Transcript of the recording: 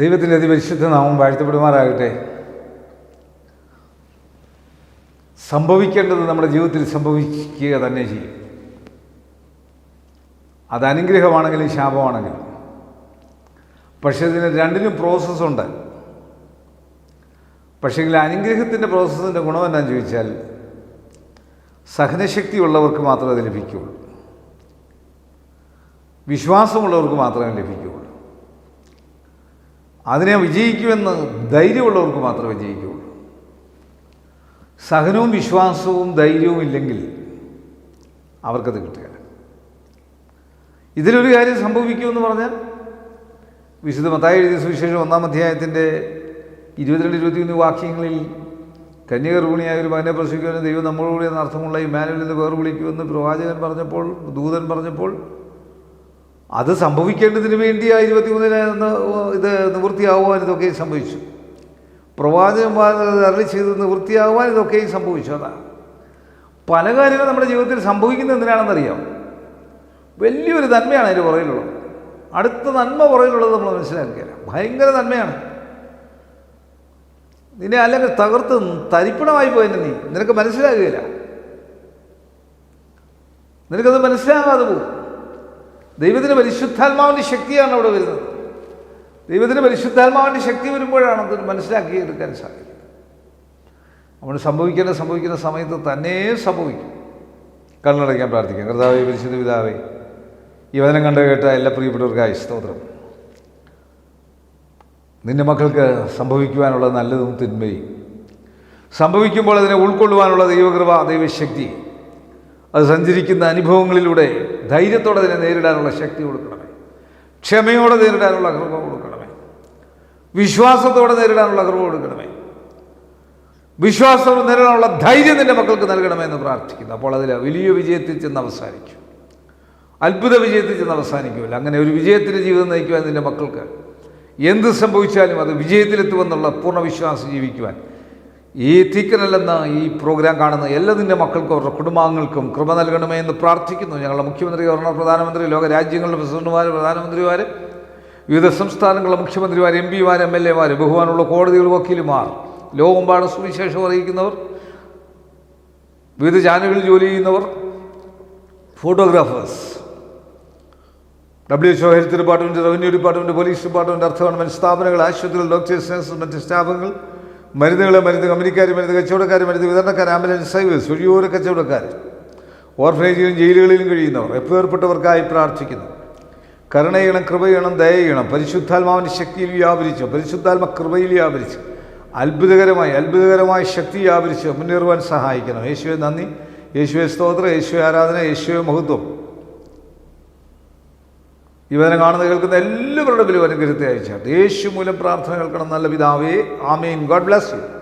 ദൈവത്തിന്റെ അതിപരിശുദ്ധ നാമം വാഴ്ത്തപ്പെടുമാറാകട്ടെ. സംഭവിക്കേണ്ടത് നമ്മുടെ ജീവിതത്തിൽ സംഭവിക്കുക തന്നെ ചെയ്യും. അത് അനുഗ്രഹമാണെങ്കിലും ശാപമാണെങ്കിലും. പക്ഷെ ഇതിന് രണ്ടിനും പ്രോസസ്സുണ്ട് പക്ഷേങ്കിൽ അനുഗ്രഹത്തിന്റെ പ്രോസസ്സിന്റെ ഗുണം എന്താണെന്ന് ചോദിച്ചാൽ സഹനശക്തി ഉള്ളവർക്ക് മാത്രമേ അത് ലഭിക്കുകയുള്ളൂ. വിശ്വാസമുള്ളവർക്ക് മാത്രമേ ലഭിക്കുകയുള്ളൂ. അതിനെ വിജയിക്കുമെന്ന് ധൈര്യമുള്ളവർക്ക് മാത്രമേ വിജയിക്കുകയുള്ളൂ സഹനവും വിശ്വാസവും ധൈര്യവും ഇല്ലെങ്കിൽ അവർക്കത് കിട്ടുക ഇതിലൊരു കാര്യം സംഭവിക്കുമെന്ന് പറഞ്ഞാൽ വിശുദ്ധ മത്തായി എഴുതിയ സുവിശേഷം ഒന്നാം അധ്യായത്തിന്റെ ഇരുപത്തിരണ്ട് ഇരുപത്തിയൊന്ന് വാക്യങ്ങളിൽ കന്യകർഭിണിയായ ഒരു മകനെ പ്രസവിക്കുവാനും ദൈവം നമ്മളോട് എന്ന അർത്ഥമുള്ള ഈ മാനുവിൽ നിന്ന് വേർ വിളിക്കുമെന്ന് പ്രവാചകൻ പറഞ്ഞപ്പോൾ ദൂതൻ പറഞ്ഞപ്പോൾ അത് സംഭവിക്കേണ്ടതിന് വേണ്ടി ആ ഇരുപത്തിമൂന്നിന് ഇത് നിവൃത്തിയാകുവാൻ ഇതൊക്കെയും സംഭവിച്ചു. പ്രവാചകന്മാർ അരളി ചെയ്ത് നിവൃത്തിയാകുവാൻ ഇതൊക്കെയും സംഭവിച്ചു. അതാണ് പല കാര്യങ്ങളും നമ്മുടെ ജീവിതത്തിൽ സംഭവിക്കുന്നത് എന്തിനാണെന്നറിയാം? വലിയൊരു നന്മയാണ് അതിന്റെ പുറകിലുള്ളത്. അടുത്ത നന്മ പുറകിലുള്ളത് നമ്മൾ മനസ്സിലാക്കിയില്ല ഭയങ്കര നന്മയാണ്. നിന്നെ അല്ലെങ്കിൽ തകർത്ത് തരിപ്പണമായി പോയെന്നെ നീ. നിനക്ക് മനസ്സിലാകുകയില്ല. നിനക്കത് മനസ്സിലാകാതെ പോകും. ദൈവത്തിന്റെ പരിശുദ്ധാത്മാവിന്റെ ശക്തിയാണ് അവിടെ വരുന്നത്. ദൈവത്തിന്റെ പരിശുദ്ധാത്മാവിന്റെ ശക്തി വരുമ്പോഴാണ് അത് മനസ്സിലാക്കി എടുക്കാൻ സാധിക്കുന്നത്. നമ്മൾ സംഭവിക്കേണ്ട സംഭവിക്കുന്ന സമയത്ത് തന്നെ സംഭവിക്കും. കണ്ണടയ്ക്കാൻ പ്രാർത്ഥിക്കാം. കർത്താവേ പരിശുദ്ധ പിതാവേ ഈ വചനം കണ്ടു കേട്ട എല്ലാ പ്രിയപ്പെട്ടവർക്കായി സ്തോത്രം. നിന്റെ മക്കൾക്ക് സംഭവിക്കുവാനുള്ള നല്ലതും തിന്മയും സംഭവിക്കുമ്പോൾ അതിനെ ഉൾക്കൊള്ളുവാനുള്ള ദൈവകൃപ ദൈവശക്തി അത് സഞ്ചരിക്കുന്ന അനുഭവങ്ങളിലൂടെ ധൈര്യത്തോടെ അതിനെ നേരിടാനുള്ള ശക്തി കൊടുക്കണമേ. ക്ഷമയോടെ നേരിടാനുള്ള കൃപ കൊടുക്കണമേ. വിശ്വാസത്തോടെ നേരിടാനുള്ള കൃപ കൊടുക്കണമേ. വിശ്വാസത്തോടെ നേരിടാനുള്ള ധൈര്യം നിന്റെ മക്കൾക്ക് നൽകണമേ എന്ന് പ്രാർത്ഥിക്കുന്നു. അപ്പോൾ അതിൽ വലിയ വിജയത്തിൽ ചെന്ന് അവസാനിക്കും. അത്ഭുത വിജയത്തിൽ ചെന്ന് അവസാനിക്കുമല്ലോ. അങ്ങനെ ഒരു വിജയത്തിന്റെ ജീവിതം നയിക്കുവാൻ നിന്റെ മക്കൾക്ക് എന്ത് സംഭവിച്ചാലും അത് വിജയത്തിലെത്തുമെന്നുള്ള പൂർണ വിശ്വാസം ജീവിക്കുവാൻ ഈ തീക്കനല്ലെന്ന ഈ പ്രോഗ്രാം കാണുന്ന എല്ലാ നിന്റെ മക്കൾക്കും അവരുടെ കുടുംബാംഗങ്ങൾക്കും കൃപ നൽകണമേ എന്ന് പ്രാർത്ഥിക്കുന്നു. ഞങ്ങളുടെ മുഖ്യമന്ത്രി ഗവർണർ പ്രധാനമന്ത്രി ലോക രാജ്യങ്ങളുടെ പ്രസിഡന്റുമാർ പ്രധാനമന്ത്രിമാർ വിവിധ സംസ്ഥാനങ്ങളിലെ മുഖ്യമന്ത്രിമാർ എം പിമാർ എം എൽ എമാർ ബഹുമാനുള്ള കോടതികൾ വക്കീലുമാർ ലോകമ്പാട് സുവിശേഷം അറിയിക്കുന്നവർ വിവിധ ചാനലുകളിൽ ജോലി ചെയ്യുന്നവർ photographers W H O health department revenue department police department അർത്ഥ ഗവൺമെന്റ് സ്ഥാപനങ്ങൾ ആശുപത്രികൾ ഡോക്ടേഴ്സ് നഴ്സസ് മറ്റ് സ്റ്റാഫുകൾ മരുന്നുകൾ മരുന്ന് കമ്പനിക്കാർ മരുന്ന് കച്ചവടക്കാർ മരുന്ന് വിതരണക്കാർ ആംബുലൻസ് സർവീസ് ഒഴിയോര കച്ചവടക്കാർ ഓർഫനേജിലും ജയിലുകളിലും കഴിയുന്നവർ എപ്പേർപ്പെട്ടവർക്കായി പ്രാർത്ഥിക്കുന്നു? കരുണയണം കൃപയണം ദയയണം പരിശുദ്ധാത്മാവിന്റെ ശക്തിയിൽ വ്യാപരിച്ചു പരിശുദ്ധാത്മ കൃപയിൽ വ്യാപരിച്ചു അത്ഭുതകരമായി അത്ഭുതകരമായ ശക്തി വ്യാപരിച്ച് മുന്നേറുവാൻ സഹായിക്കണം. യേശുവെ നന്ദി. യേശുവെ സ്തോത്രം യേശുവെ ആരാധന യേശുവെ മഹത്വം. ഇവനെ കാണുന്ന കേൾക്കുന്ന എല്ലാവരുടെ പേരും അനുഗ്രഹത്തെ അയച്ചാട്ട് യേശു മൂലം പ്രാർത്ഥന കേൾക്കണം. നല്ല പിതാവേ ആമീൻ. God bless you.